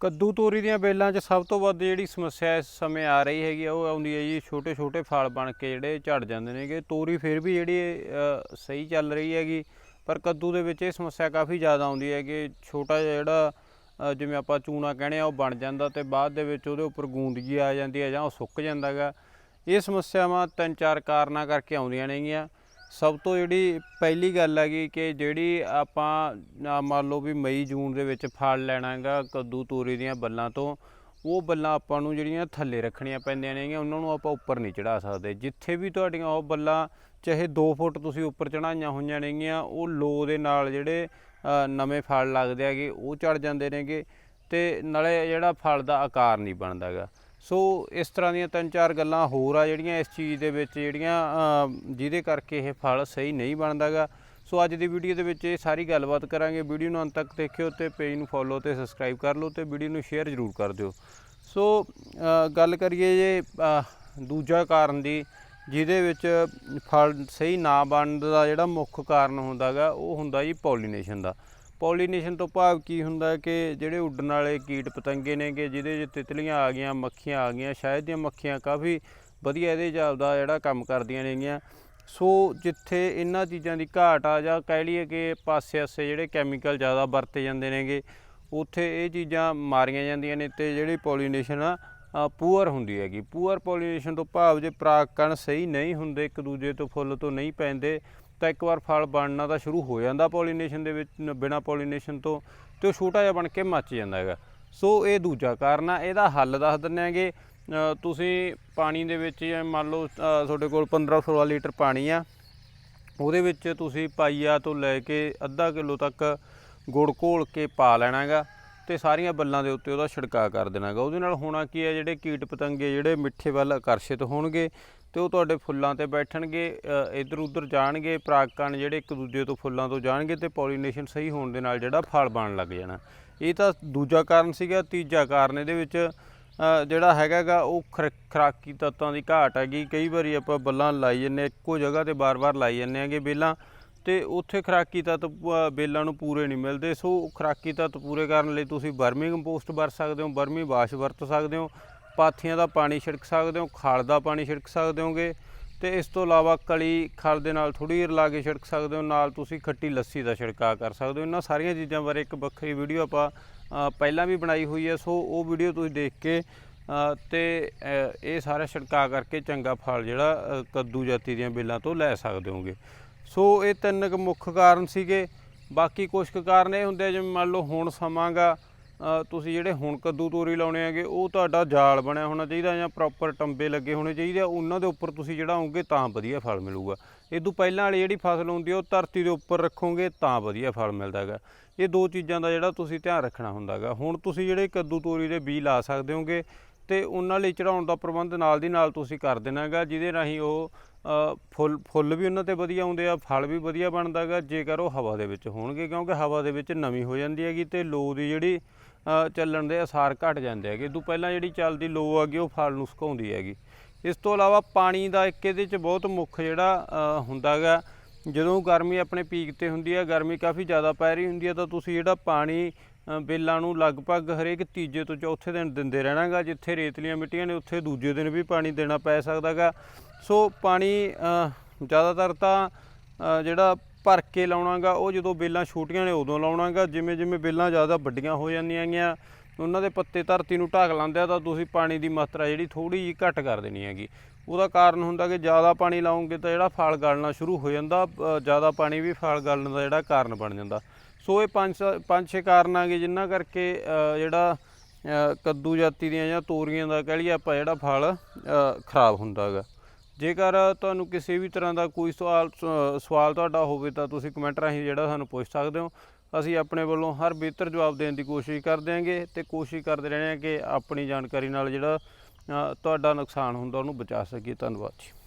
ਕੱਦੂ ਤੋਰੀ ਦੀਆਂ ਬੇਲਾਂ 'ਚ ਸਭ ਤੋਂ ਵੱਧ ਜਿਹੜੀ ਸਮੱਸਿਆ ਇਸ ਸਮੇਂ ਆ ਰਹੀ ਹੈਗੀ ਆ, ਉਹ ਆਉਂਦੀ ਹੈ ਜੀ ਛੋਟੇ ਛੋਟੇ ਫਲ ਬਣ ਕੇ ਜਿਹੜੇ ਝੜ ਜਾਂਦੇ ਨੇਗੇ। ਤੋਰੀ ਫਿਰ ਵੀ ਜਿਹੜੀ ਸਹੀ ਚੱਲ ਰਹੀ ਹੈਗੀ ਪਰ ਕੱਦੂ ਦੇ ਵਿੱਚ ਇਹ ਸਮੱਸਿਆ ਕਾਫੀ ਜ਼ਿਆਦਾ ਆਉਂਦੀ ਹੈ ਕਿ ਛੋਟਾ ਜਿਹਾ ਜਿਹੜਾ ਜਿਵੇਂ ਆਪਾਂ ਚੂਨਾ ਕਹਿੰਦੇ ਆ ਉਹ ਬਣ ਜਾਂਦਾ ਤੇ ਬਾਅਦ ਦੇ ਵਿੱਚ ਉਹਦੇ ਉੱਪਰ ਗੂੰਦਗੀ ਆ ਜਾਂਦੀ ਹੈ ਜਾਂ ਉਹ ਸੁੱਕ ਜਾਂਦਾ ਗਾ ਇਹ ਸਮੱਸਿਆਵਾਂ ਤਿੰਨ ਚਾਰ ਕਾਰਨਾਂ ਕਰਕੇ ਆਉਂਦੀਆਂ ਨੇਗੀਆਂ। ਸਭ ਤੋਂ ਜਿਹੜੀ ਪਹਿਲੀ ਗੱਲ ਹੈਗੀ ਕਿ ਜਿਹੜੀ ਆਪਾਂ ਆ ਮੰਨ ਲਓ ਵੀ ਮਈ, ਜੂਨ ਦੇ ਵਿੱਚ ਫਲ ਲੈਣਾ ਹੈਗਾ ਕੱਦੂ ਤੋਰੀ ਦੀਆਂ ਬੱਲਾਂ ਤੋਂ, ਉਹ ਬੱਲਾਂ ਆਪਾਂ ਨੂੰ ਜਿਹੜੀਆਂ ਥੱਲੇ ਰੱਖਣੀਆਂ ਪੈਂਦੀਆਂ ਨੇਗੀਆਂ ਉਹਨਾਂ ਨੂੰ ਆਪਾਂ ਉੱਪਰ ਨਹੀਂ ਚੜਾ ਸਕਦੇ। ਜਿੱਥੇ ਵੀ ਤੁਹਾਡੀਆਂ ਉਹ ਬੱਲਾਂ, ਚਾਹੇ 2 ਫੁੱਟ ਤੁਸੀਂ ਉੱਪਰ ਚੜਾਈਆਂ ਹੋਈਆਂ ਨੇਗੀਆਂ ਉਹ ਲੋ ਦੇ ਨਾਲ ਜਿਹੜੇ ਨਵੇਂ ਫਲ ਲੱਗਦੇ ਹੈਗੇ, ਉਹ ਚੜ ਜਾਂਦੇ ਨੇਗੇ ਤੇ ਨਾਲੇ ਜਿਹੜਾ ਫਲ ਦਾ ਆਕਾਰ ਨਹੀਂ ਬਣਦਾਗਾ ਸੋ ਇਸ ਤਰ੍ਹਾਂ ਦੀਆਂ ਤਿੰਨ ਚਾਰ ਗੱਲਾਂ ਹੋਰ ਆ ਜਿਹੜੀਆਂ ਇਸ ਚੀਜ਼ ਦੇ ਵਿੱਚ ਜਿਹੜੀਆਂ ਜਿਹਦੇ ਕਰਕੇ ਇਹ ਫਲ ਸਹੀ ਨਹੀਂ ਬਣਦਾਗਾ। ਸੋ ਅੱਜ ਦੀ ਵੀਡੀਓ ਦੇ ਵਿੱਚ ਇਹ ਸਾਰੀ ਗੱਲਬਾਤ ਕਰਾਂਗੇ। ਵੀਡੀਓ ਨੂੰ ਅੰਤ ਤੱਕ ਦੇਖਿਓ ਤੇ ਪੇਜ ਨੂੰ ਫੋਲੋ ਤੇ ਸਬਸਕ੍ਰਾਈਬ ਕਰ ਲਓ ਤੇ ਵੀਡੀਓ ਨੂੰ ਸ਼ੇਅਰ ਜ਼ਰੂਰ ਕਰ ਦਿਓ। ਸੋ ਗੱਲ ਕਰੀਏ ਜੇ ਦੂਜਾ ਕਾਰਨ ਦੀ, ਜਿਹਦੇ ਵਿੱਚ ਫਲ ਸਹੀ ਨਾ ਬਣਨ ਦਾ ਜਿਹੜਾ ਮੁੱਖ ਕਾਰਨ ਹੁੰਦਾਗਾ, ਉਹ ਹੁੰਦਾ ਜੀ ਪੋਲੀਨੇਸ਼ਨ ਦਾ। ਪੋਲੀਨੇਸ਼ਨ ਤੋਂ ਭਾਵ ਕੀ ਹੁੰਦਾ ਕਿ ਜਿਹੜੇ ਉੱਡਣ ਵਾਲੇ ਕੀਟ ਪਤੰਗੇ ਨੇਗੇ ਜਿਹਦੇ 'ਚ ਤਿਤਲੀਆਂ ਆ ਗਈਆਂ, ਮੱਖੀਆਂ ਆ ਗਈਆਂ, ਸ਼ਾਇਦ ਦੀਆਂ ਮੱਖੀਆਂ ਕਾਫੀ ਵਧੀਆ ਇਹਦੇ ਦਾ ਜਿਹੜਾ ਕੰਮ ਕਰਦੀਆਂ ਨੇਗੀਆਂ। ਸੋ ਜਿੱਥੇ ਇਹਨਾਂ ਚੀਜ਼ਾਂ ਦੀ ਘਾਟ ਆ ਜਾਂ ਕਹਿ ਲਈਏ ਕਿ ਪਾਸੇ ਆਸੇ ਜਿਹੜੇ ਕੈਮੀਕਲ ਜ਼ਿਆਦਾ ਵਰਤੇ ਜਾਂਦੇ ਨੇਗੇ, ਉੱਥੇ ਇਹ ਚੀਜ਼ਾਂ ਮਾਰੀਆਂ ਜਾਂਦੀਆਂ ਨੇ ਤੇ ਜਿਹੜੀ ਪੋਲੀਨੇਸ਼ਨ ਆ ਪੂਅਰ ਹੁੰਦੀ ਹੈਗੀ। ਪੂਅਰ ਪੋਲੀਨੇਸ਼ਨ ਤੋਂ ਭਾਵ ਜੇ ਪਰਾਗਕਣ ਸਹੀ ਨਹੀਂ ਹੁੰਦੇ, ਇੱਕ ਦੂਜੇ ਤੋਂ ਫੁੱਲ ਤੋਂ ਨਹੀਂ ਪੈਂਦੇ ਤਾਂ ਇੱਕ ਵਾਰ ਫਲ ਬਣਨਾ ਤਾਂ ਸ਼ੁਰੂ ਹੋ ਜਾਂਦਾ ਪੋਲੀਨੇਸ਼ਨ ਦੇ ਵਿੱਚ ਬਿਨਾ ਪੋਲੀਨੇਸ਼ਨ ਤੋਂ ਤੇ ਉਹ ਛੋਟਾ ਜਿਹਾ ਬਣ ਕੇ ਮੱਚ ਜਾਂਦਾ ਹੈਗਾ। ਸੋ ਇਹ ਦੂਜਾ ਕਾਰਨ ਆ ਇਹਦਾ ਹੱਲ ਦੱਸ ਦਿੰਦੇ ਹੈਗੇ। ਅ, ਤੁਸੀਂ ਪਾਣੀ ਦੇ ਵਿੱਚ ਮੰਨ ਲਓ ਤੁਹਾਡੇ ਕੋਲ 15 16 ਲੀਟਰ ਪਾਣੀ ਆ ਉਹਦੇ ਵਿੱਚ ਤੁਸੀਂ ਪਾਈਆ ਤੋਂ ਲੈ ਕੇ ਅੱਧਾ ਕਿਲੋ ਤੱਕ ਗੁੜ ਘੋਲ ਕੇ ਪਾ ਲੈਣਾ ਹੈਗਾ। ਤੇ ਸਾਰੀਆਂ ਬੱਲਾਂ ਦੇ ਉੱਤੇ ਉਹਦਾ ਛਿੜਕਾਅ ਕਰ ਦੇਣਾ ਹੈਗਾ ਉਹਦੇ ਨਾਲ ਹੋਣਾ ਕੀ ਹੈ ਜਿਹੜੇ ਕੀਟ ਪਤੰਗੇ ਜਿਹੜੇ ਮਿੱਠੇ ਵੱਲ ਆਕਰਸ਼ਿਤ ਹੋਣਗੇ ਤੇ ਉਹ ਤੁਹਾਡੇ ਫੁੱਲਾਂ ਤੇ ਬੈਠਣਗੇ ਇਧਰ ਉਧਰ ਜਾਣਗੇ ਪਰਾਗਕਣ ਜਿਹੜੇ ਇੱਕ ਦੂਜੇ ਤੋਂ ਫੁੱਲਾਂ ਤੋਂ ਜਾਣਗੇ ਤੇ ਪੋਲੀਨੇਸ਼ਨ ਸਹੀ ਹੋਣ ਦੇ ਨਾਲ ਜਿਹੜਾ ਫਲ ਬਣ ਲੱਗ ਜਾਣਾ। ਇਹ ਤਾਂ ਦੂਜਾ ਕਾਰਨ ਸੀਗਾ। ਤੀਜਾ ਕਾਰਨ ਇਹਦੇ ਵਿੱਚ ਅ, ਜਿਹੜਾ ਹੈਗਾਗਾ ਉਹ ਖੁਰ- ਖੁਰਾਕੀ ਤੱਤਾਂ ਦੀ ਘਾਟ ਹੈਗੀ। ਕਈ ਵਾਰੀ ਆਪਾਂ ਬੱਲਾਂ ਲਾਈ ਜੰਨੇ ਇੱਕੋ ਜਗ੍ਹਾ ਤੇ ਬਾਰ-ਬਾਰ ਲਾਈ ਜੰਨੇ ਆਗੇ ਬੇਲਾਂ ਤੇ ਉੱਥੇ ਖੁਰਾਕੀ ਤੱਤ ਬੇਲਾਂ ਨੂੰ ਪੂਰੇ ਨਹੀਂ ਮਿਲਦੇ। ਸੋ ਖੁਰਾਕੀ ਤੱਤ ਪੂਰੇ ਕਰਨ ਲਈ ਤੁਸੀਂ ਵਰਮੀ ਕੰਪੋਸਟ ਵਰਤ ਸਕਦੇ ਹੋ ਵਰਮੀ ਵਾਸ਼ ਵਰਤ ਸਕਦੇ ਹੋ ਪਾਥੀਆਂ ਦਾ ਪਾਣੀ ਛਿੜਕ ਸਕਦੇ ਹੋ ਖਲ ਦਾ ਪਾਣੀ ਛਿੜਕ ਸਕਦੇ ਹੋਗੇ। ਤੇ ਇਸ ਤੋਂ ਇਲਾਵਾ ਕਲੀ ਖਲ ਦੇ ਨਾਲ ਥੋੜੀ ਰਲਾ ਕੇ ਛਿੜਕ ਸਕਦੇ ਹੋ ਨਾਲ ਤੁਸੀਂ ਖੱਟੀ ਲੱਸੀ ਦਾ ਛਿੜਕਾਅ ਕਰ ਸਕਦੇ ਹੋ। ਇਹਨਾਂ ਸਾਰੀਆਂ ਚੀਜ਼ਾਂ ਬਾਰੇ ਇੱਕ ਵੱਖਰੀ ਵੀਡੀਓ ਆਪਾਂ ਪਹਿਲਾਂ ਵੀ ਬਣਾਈ ਹੋਈ ਹੈ। ਸੋ ਉਹ ਵੀਡੀਓ ਤੁਸੀਂ ਦੇਖ ਕੇ ਅ, ਤੇ ਇਹ ਸਾਰਾ ਛਿੜਕਾਅ ਕਰਕੇ ਚੰਗਾ ਫਲ ਜਿਹੜਾ ਕੱਦੂ ਜਾਤੀ ਦੀਆਂ ਬੇਲਾਂ ਤੋਂ ਲੈ ਸਕਦੇ ਹੋਗੇ। ਸੋ ਇਹ ਤਿੰਨ ਕੁ ਮੁੱਖ ਕਾਰਨ ਸੀਗੇ। ਬਾਕੀ ਕੁਝ ਕੁ ਕਾਰਨ ਇਹ ਹੁੰਦੇ ਆ, ਜਿਵੇਂ ਮੰਨ ਲਓ ਹੁਣ ਸਮਾਂਗਾ ਤੁਸੀਂ ਜਿਹੜੇ ਹੁਣ ਕੱਦੂ ਤੋਰੀ ਲਾਉਣੇ ਹੈਗੇ, ਉਹ ਤੁਹਾਡਾ ਜਾਲ ਬਣਿਆ ਹੋਣਾ ਚਾਹੀਦਾ ਜਾਂ ਪ੍ਰੋਪਰ ਟੰਬੇ ਲੱਗੇ ਹੋਣੇ ਚਾਹੀਦੇ ਆ, ਉਹਨਾਂ ਦੇ ਉੱਪਰ ਤੁਸੀਂ ਜਿਹੜਾ ਆਉਂਗੇ ਤਾਂ ਵਧੀਆ ਫਲ ਮਿਲੂਗਾ। ਇਹ ਤੋਂ ਪਹਿਲਾਂ ਵਾਲੀ ਜਿਹੜੀ ਫਸਲ ਹੁੰਦੀ ਉਹ ਧਰਤੀ ਦੇ ਉੱਪਰ ਰੱਖੋਗੇ ਤਾਂ ਵਧੀਆ ਫਲ ਮਿਲਦਾ ਹੈਗਾ। ਇਹ ਦੋ ਚੀਜ਼ਾਂ ਦਾ ਜਿਹੜਾ ਤੁਸੀਂ ਧਿਆਨ ਰੱਖਣਾ ਹੁੰਦਾ ਹੈਗਾ। ਹੁਣ ਤੁਸੀਂ ਜਿਹੜੇ ਕੱਦੂ ਤੋਰੀ ਦੇ ਬੀਜ ਲਾ ਸਕਦੇ ਹੋਗੇ, ਤੇ ਉਹਨਾਂ ਲਈ ਚੜਾਉਣ ਦਾ ਪ੍ਰਬੰਧ ਨਾਲ ਦੀ ਨਾਲ ਤੁਸੀਂ ਕਰ ਦੇਣਾ ਹੈਗਾ, ਜਿਹਦੇ ਰਾਹੀਂ ਉਹ ਫੁੱਲ ਫੁੱਲ ਵੀ ਉਹਨਾਂ ਤੇ ਵਧੀਆ ਆਉਂਦੇ ਆ ਫਲ ਵੀ ਵਧੀਆ ਬਣਦਾ ਹੈਗਾ ਜੇਕਰ ਉਹ ਹਵਾ ਦੇ ਵਿੱਚ ਹੋਣਗੇ ਕਿਉਂਕਿ ਹਵਾ ਦੇ ਵਿੱਚ ਨਮੀ ਹੋ ਜਾਂਦੀ ਹੈਗੀ ਤੇ ਲੋ ਦੀ ਜਿਹੜੀ ਚੱਲਣ ਦੇ ਅਸਾਰ ਘਟ ਜਾਂਦੇ ਹੈਗੇ। ਤੋਂ ਪਹਿਲਾਂ ਜਿਹੜੀ ਚੱਲਦੀ ਲੋ ਹੈਗੀ ਉਹ ਫਲ ਨੂੰ ਸੁਕਾਉਂਦੀ ਹੈਗੀ। ਇਸ ਤੋਂ ਇਲਾਵਾ ਪਾਣੀ ਦਾ ਇੱਕ ਇਹਦੇ ਚ ਬਹੁਤ ਮੁੱਖ ਜਿਹੜਾ ਅ, ਹੁੰਦਾ ਹੈਗਾ ਜਦੋਂ ਗਰਮੀ ਆਪਣੇ ਪੀਕ ਤੇ ਹੁੰਦੀ ਹੈ ਗਰਮੀ ਕਾਫੀ ਜ਼ਿਆਦਾ ਪੈ ਰਹੀ ਹੁੰਦੀ ਹੈ ਤਾਂ ਤੁਸੀਂ ਜਿਹੜਾ ਪਾਣੀ ਅ, ਬੇਲਾਂ ਨੂੰ ਲਗਭਗ ਹਰੇਕ ਤੀਜੇ ਤੋਂ ਚੌਥੇ ਦਿਨ ਦਿੰਦੇ ਰਹਿਣਾਗਾ ਜਿੱਥੇ ਰੇਤਲੀਆਂ ਮਿੱਟੀਆਂ ਨੇ ਉੱਥੇ ਦੂਜੇ ਦਿਨ ਵੀ ਪਾਣੀ ਦੇਣਾ ਪੈ ਸਕਦਾਗਾ ਸੋ ਪਾਣੀ ਜ਼ਿਆਦਾਤਰ ਤਾਂ ਜਿਹੜਾ ਭਰ ਕੇ ਲਾਉਣਾਗਾ, ਉਹ ਜਦੋਂ ਬੇਲਾਂ ਛੋਟੀਆਂ ਨੇ ਉਦੋਂ ਲਾਉਣਾਗਾ, ਜਿਵੇਂ ਜਿਵੇਂ ਬੇਲਾਂ ਜ਼ਿਆਦਾ ਵੱਡੀਆਂ ਹੋ ਜਾਂਦੀਆਂ ਗੀਆਂ, ਉਹਨਾਂ ਦੇ ਪੱਤੇ ਧਰਤੀ ਨੂੰ ਢੱਕ ਲਾਉਂਦੇ ਆ, ਤਾਂ ਤੁਸੀਂ ਪਾਣੀ ਦੀ ਮਾਤਰਾ ਜਿਹੜੀ ਥੋੜੀ ਜਿਹੀ ਘੱਟ ਕਰ ਦੇਣੀ ਹੈਗੀ। ਉਹਦਾ ਕਾਰਨ ਹੁੰਦਾ ਕਿ ਜ਼ਿਆਦਾ ਪਾਣੀ ਲਾਉਂਗੇ ਤਾਂ ਜਿਹੜਾ ਫਲ ਗਲਣਾ ਸ਼ੁਰੂ ਹੋ ਜਾਂਦਾ ਜ਼ਿਆਦਾ ਪਾਣੀ ਵੀ ਫਲ ਗਲਣ ਦਾ ਜਿਹੜਾ ਕਾਰਨ ਬਣ ਜਾਂਦਾ। ਸੋ ਇਹ ਪੰਜ ਸ- ਪੰਜ ਛੇ ਕਾਰਨ ਆਗੇ ਜਿਨ੍ਹਾਂ ਕਰਕੇ ਜਿਹੜਾ ਕੱਦੂ ਜਾਤੀ ਦੀਆਂ ਜਾਂ ਤੋਰੀਆਂ ਦਾ ਕਹਿ ਲਈਏ ਆਪਾਂ ਜਿਹੜਾ ਫਲ ਖਰਾਬ ਹੁੰਦਾ ਹੈਗਾ। ਜੇਕਰ ਤੁਹਾਨੂੰ ਕਿਸੇ ਵੀ ਤਰ੍ਹਾਂ ਦਾ ਕੋਈ ਸਵਾਲ ਸ- ਸਵਾਲ ਤੁਹਾਡਾ ਹੋਵੇ ਤਾਂ ਤੁਸੀਂ ਕਮੈਂਟ ਰਾਹੀਂ ਜਿਹੜਾ ਸਾਨੂੰ ਪੁੱਛ ਸਕਦੇ ਹੋ। ਅਸੀਂ ਆਪਣੇ ਵੱਲੋਂ ਹਰ ਬਿਹਤਰ ਜਵਾਬ ਦੇਣ ਦੀ ਕੋਸ਼ਿਸ਼ ਕਰਦੇ ਹਾਂਗੇ ਤੇ ਕੋਸ਼ਿਸ਼ ਕਰਦੇ ਰਹਿੰਦੇ ਹਾਂ ਕਿ ਆਪਣੀ ਜਾਣਕਾਰੀ ਨਾਲ ਜਿਹੜਾ ਤੁਹਾਡਾ ਨੁਕਸਾਨ ਹੁੰਦਾ ਉਹਨੂੰ ਬਚਾ ਸਕੀਏ। ਧੰਨਵਾਦ ਜੀ।